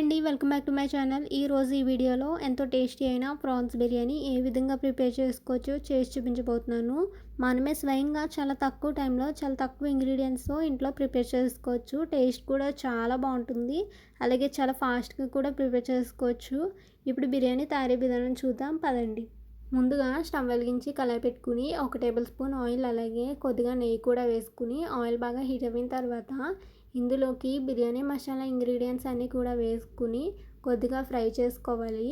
అండి welcome back to my channel. ఈరోజు ఈ వీడియోలో ఎంతో టేస్టీ అయిన ప్రాన్స్ బిర్యానీ ఏ విధంగా ప్రిపేర్ చేసుకోవచ్చో చేసి చూపించబోతున్నాను. మనమే స్వయంగా చాలా తక్కువ టైంలో చాలా తక్కువ ఇంగ్రీడియంట్స్తో ఇంట్లో ప్రిపేర్ చేసుకోవచ్చు. టేస్ట్ కూడా చాలా బాగుంటుంది. అలాగే చాలా ఫాస్ట్గా కూడా ప్రిపేర్ చేసుకోవచ్చు. ఇప్పుడు బిర్యానీ తయారీ విధానం చూద్దాం. పదండి. ముందుగా స్టవ్ వెలిగించి కళాయి పెట్టుకుని ఒక టేబుల్ స్పూన్ ఆయిల్ అలాగే కొద్దిగా నెయ్యి కూడా వేసుకుని ఆయిల్ బాగా హీట్ అయిన తర్వాత ఇందులోకి బిర్యానీ మసాలా ఇంగ్రీడియంట్స్ అన్నీ కూడా వేసుకుని కొద్దిగా ఫ్రై చేసుకోవాలి.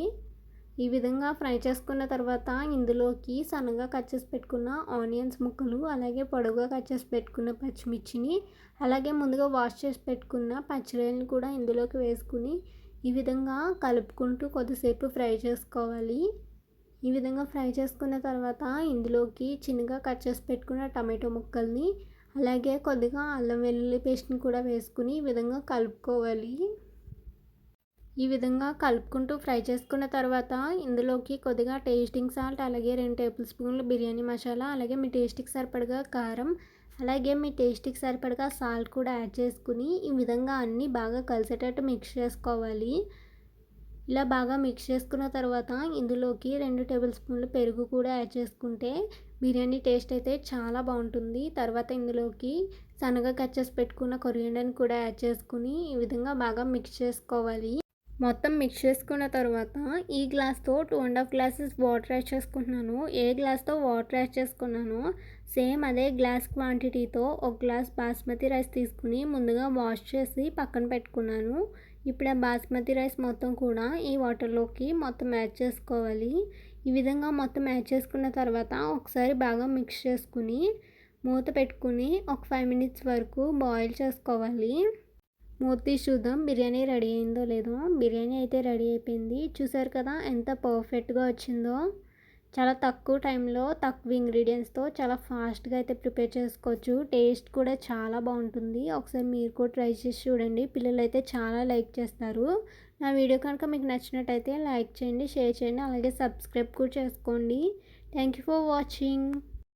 ఈ విధంగా ఫ్రై చేసుకున్న తర్వాత ఇందులోకి సన్నగా కట్ చేసి పెట్టుకున్న ఆనియన్స్ ముక్కలు అలాగే పొడవుగా కట్ చేసి పెట్టుకున్న పచ్చిమిర్చిని అలాగే ముందుగా వాష్ చేసి పెట్టుకున్న పచ్చిరొయ్యలను కూడా ఇందులోకి వేసుకుని ఈ విధంగా కలుపుకుంటూ కొద్దిసేపు ఫ్రై చేసుకోవాలి. ఈ విధంగా ఫ్రై చేసుకున్న తర్వాత ఇందులోకి చిన్నగా కట్ చేసి పెట్టుకున్న టమాటో ముక్కల్ని అలాగే కొద్దిగా అల్లం వెల్లుల్లి పేస్ట్ని కూడా వేసుకుని ఈ విధంగా కలుపుకోవాలి. ఈ విధంగా కలుపుకుంటూ ఫ్రై చేసుకున్న తర్వాత ఇందులోకి కొద్దిగా టేస్టింగ్ సాల్ట్ అలాగే రెండు టేబుల్ స్పూన్లు బిర్యానీ మసాలా అలాగే మీ టేస్ట్కి సరిపడగా కారం అలాగే మీ టేస్ట్కి సరిపడగా సాల్ట్ కూడా యాడ్ చేసుకుని ఈ విధంగా అన్నీ బాగా కలిసేటట్టు మిక్స్ చేసుకోవాలి. ఇలా బాగా మిక్స్ చేసుకున్న తర్వాత ఇందులోకి రెండు టేబుల్ స్పూన్లు పెరుగు కూడా యాడ్ చేసుకుంటే బిర్యానీ టేస్ట్ అయితే చాలా బాగుంటుంది. తర్వాత ఇందులోకి సన్నగా కట్ చేసి పెట్టుకున్న కొరియండర్ని కూడా యాడ్ చేసుకుని ఈ విధంగా బాగా మిక్స్ చేసుకోవాలి. మొత్తం మిక్స్ చేసుకున్న తర్వాత ఈ గ్లాస్తో two and half glasses water add చేసుకుంటున్నాను. ఏ గ్లాస్తో వాటర్ యాడ్ చేసుకున్నానో సేమ్ అదే గ్లాస్ క్వాంటిటీతో ఒక గ్లాస్ బాస్మతి రైస్ తీసుకుని ముందుగా వాష్ చేసి పక్కన పెట్టుకున్నాను. ఇప్పుడు ఆ బాస్మతి రైస్ మొత్తం కూడా ఈ వాటర్లోకి మొత్తం యాడ్ చేసుకోవాలి. ఈ విధంగా మొత్తం యాడ్ చేసుకున్న తర్వాత ఒకసారి బాగా మిక్స్ చేసుకుని మూత పెట్టుకుని ఒక ఫైవ్ మినిట్స్ వరకు బాయిల్ చేసుకోవాలి. మూత తీసి చూద్దాం బిర్యానీ రెడీ అయిందో లేదో. బిర్యానీ అయితే రెడీ అయిపోయింది. చూసారు కదా ఎంత పర్ఫెక్ట్గా వచ్చిందో. చాలా తక్కువ టైంలో తక్కువ ఇంగ్రీడియంట్స్తో చాలా ఫాస్ట్గా అయితే ప్రిపేర్ చేసుకోవచ్చు. టేస్ట్ కూడా చాలా బాగుంటుంది. ఒకసారి మీరు కూడా ట్రై చేసి చూడండి. పిల్లలు అయితే చాలా లైక్ చేస్తారు. నా వీడియో కనుక మీకు నచ్చినట్టయితే లైక్ చేయండి షేర్ చేయండి. అలాగే సబ్స్క్రైబ్ కూడా చేసుకోండి. Thank you for watching.